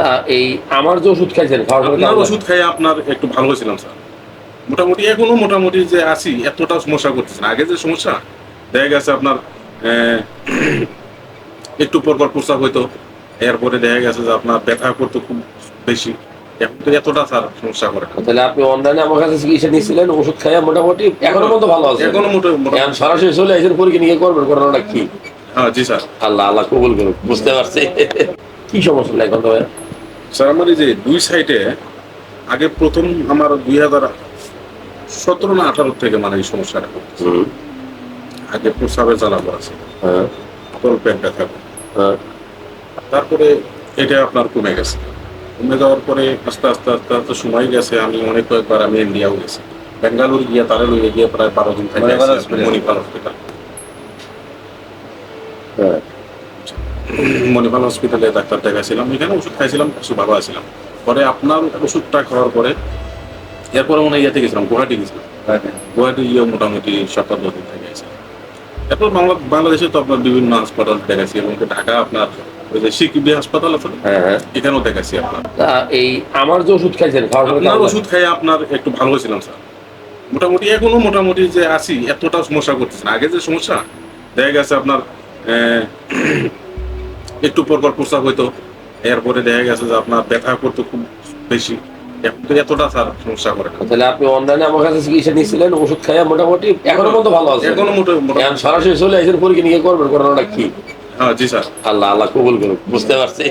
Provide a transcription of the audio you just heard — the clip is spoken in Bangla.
তা এই আমার যে ওষুধ খাইছেন আপনার ওষুধ খেয়ে আপনার একটু ভালো হয়েছিলাম স্যার। মোটামুটি এখনও মোটামুটি যে আছি এতটা সমস্যা করতেছে না। আগে যে সমস্যা দেখা গেছে আপনার একটু পর পর প্রস্রাব হইতো। এরপরে দেখা গেছে যে আপনার ব্যথা করতো খুব বেশি। এখন তো এতটা স্যার সমস্যা করে তাহলে আপনি অনলাইনে আমার কাছে চিকিৎসা নিয়েছিলেন ওষুধ খাইয়া মোটামুটি এখনও পর্যন্ত ভালো আছে এখনও মোটা- মোটামুটি এখন সরাসরি চলে আসেন পরীক্ষা নিয়ে করবেন করোনাটা কি? হ্যাঁ জি স্যার। আল্লাহ আল্লাহ কবুল করুক বুঝতে পারছি। কি সমস্যা এখন তো ভাইয়া? স্যার আমার এই যে দুই সাইডে আগে প্রথম আমার দুই হাজার সতেরো না আঠারো থেকে মানে এই সমস্যাটা আগে প্রস্রাবের জ্বালা আছে হ্যাঁ, তল পেট ব্যথা হ্যাঁ। তারপরে এটা আপনার কমে গেছে। কমে যাওয়ার পরে আস্তে আস্তে আস্তে আস্তে সময় গেছে। আমি অনেক কয়েকবার আমি ইন্ডিয়াও গেছি। বেঙ্গালুরু গিয়ে তারা লইয়ে গিয়ে প্রায় বারো দিন থেকে? মণিপাল হসপিটাল। হ্যাঁ। মণিপাল হসপিটালে ডাক্তার দেখাইছিলাম। এখানে ওষুধ খাইছিলাম কিছু ভালো আছিলাম পরে আপনার ওষুধটা খাওয়ার পরে এরপরে মনে হয় ইয়েতে গেছিলাম গুয়াহাটি গেছিলাম। গুয়াহাটি গিয়ে মোটামুটি সপ্তাহ দশ দিন থেকে গেছিলাম। এরপর বাংলা বাংলাদেশে তো আপনার বিভিন্ন হাসপাতাল দেখাচ্ছি এবং ঢাকা আপনার ওই যে সিকিবি হাসপাতাল আছে? হ্যাঁ, হ্যাঁ। এখানেও দেখাচ্ছি আপনার। এই আমার যে ওষুধ খাইছেন আপনার ওষুধ খেয়ে আপনার একটু ভালো হয়েছিলাম স্যার। মোটামুটি এখনও মোটামুটি যে আছি এতটা সমস্যা করতেছে আগে যে সমস্যা দেখা গেছে আপনার আহ, একটু পর পর প্রস্রাব হইতো। এরপরে দেখা গেছে যে আপনার ব্যথা করতো খুব বেশি। এখন তো এতটা স্যার সমস্যা করে তাহলে আপনি অনলাইনে আমার কাছে চিকিৎসা নিয়েছিলেন ওষুধ খাইয়া মোটামুটি এখনও পর্যন্ত ভালো আছে এখনও মোটা- মোটামুটি সরাসরি চলে আসেন পরীক্ষা নিয়ে করবেন করোনাটা কি? হ্যাঁ জি স্যার। আল্লাহ আল্লাহ কবুল করুক বুঝতে পারছি।